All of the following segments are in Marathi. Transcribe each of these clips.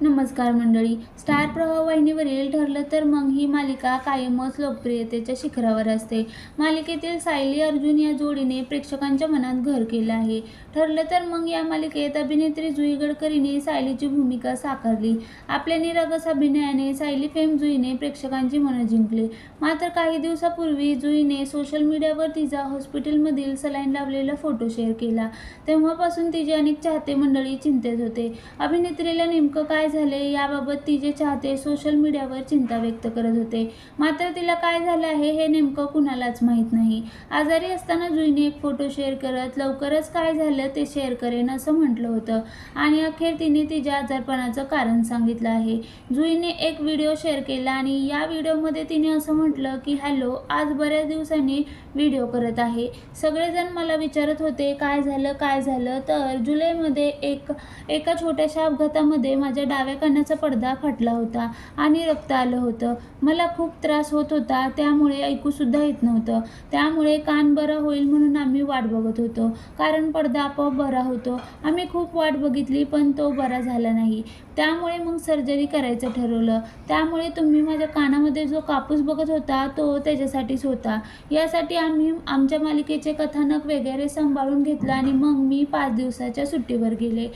नमस्कार मंडळी. स्टार प्रवाह वाहिनीवरील ठरलं तर मग ही मालिका कायमच लोकप्रियतेच्या शिखरावर असते. मालिकेतील सायली अर्जुन या जोडीने प्रेक्षकांच्या मनात घर केलं आहे. ठरलं तर मग या मालिकेत अभिनेत्री जुई गडकरीने सायलीची भूमिका साकारली. आपल्या निरागस अभिनयाने सायली फेम जुईने प्रेक्षकांची मनं जिंकली. मात्र काही दिवसापूर्वी जुईने सोशल मीडियावर तिचा हॉस्पिटलमधील सलाईन लावलेला फोटो शेअर केला. तेव्हापासून तिचे अनेक चाहते मंडळी चिंतेत होते. अभिनेत्रीला नेमकं काय झाले याबाबत तिचे चाहते सोशल मीडियावर चिंता व्यक्त करत होते. मात्र तिला काय झालं आहे हे नेमकं कुणालाच माहीत नाही. आजारी असताना जुईने एक फोटो शेअर करत लवकरच काय झालं ते शेअर करेन असं म्हटलं होतं. आणि अखेर तिने तिच्या आजारपणाचं कारण सांगितलं आहे. जुईने एक व्हिडिओ शेअर केला आणि या व्हिडिओमध्ये तिने असं म्हटलं की हॅलो आज बऱ्याच दिवसांनी व्हिडिओ करत आहे. सगळेजण मला विचारत होते काय झालं काय झालं? तर जुलैमध्ये एक एका छोट्याशा अपघातामध्ये माझ्या डाव्या कानाचा पडदा फाटला होता आणि रक्त आलं होतं. मला खूप त्रास होत होता त्यामुळे ऐकूसुद्धा येत नव्हतं. त्यामुळे कान बरा होईल म्हणून आम्ही वाट बघत होतो. कारण पडदा आपोआप बरा होतो. आम्ही खूप वाट बघितली पण तो बरा झाला नाही. त्यामुळे मग सर्जरी करायचं ठरवलं. त्यामुळे तुम्ही माझ्या कानामध्ये जो कापूस बघत होता तो त्याच्यासाठीच होता. यासाठी आम्ही आमच्या मालिकेचे कथानक वगैरे सांभाळून घेतलं आणि मग मी पाच दिवसाच्या सुट्टीवर गेले.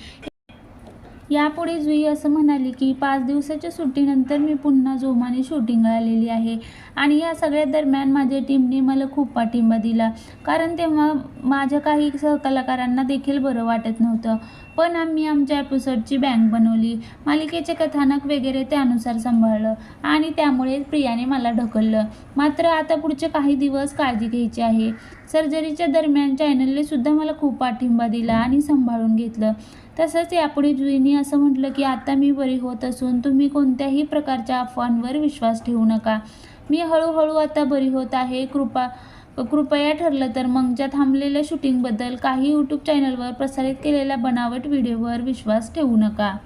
यापुढे जुई असं म्हणाली की पाच दिवसाच्या सुट्टीनंतर मी पुन्हा जोमाने शूटिंगला आलेली आहे. आणि या सगळ्या दरम्यान माझ्या टीमने मला खूप पाठिंबा दिला. कारण तेव्हा माझ्या काही सहकलाकारांना देखील बरं वाटत नव्हतं. पण आम्ही आमच्या एपिसोडची बँक बनवली. मालिकेचे कथानक वगैरे त्यानुसार सांभाळलं. आणि त्यामुळे प्रियाने मला ढकललं. मात्र आता पुढचे काही दिवस काळजी घ्यायची आहे. सर्जरीच्या दरम्यान चॅनलने सुद्धा मला खूप पाठिंबा दिला आणि सांभाळून घेतलं. तसंच यापुढे जुईनी असं म्हटलं की आता मी बरी होत असून तुम्ही कोणत्याही प्रकारच्या अफवांवर विश्वास ठेवू नका. मी हळूहळू आता बरी होत आहे. कृपा कृपया ठरलं तर मगच्या थांबलेल्या शूटिंगबद्दल काही यूट्यूब चॅनलवर प्रसारित केलेल्या बनावट व्हिडिओवर विश्वास ठेवू नका.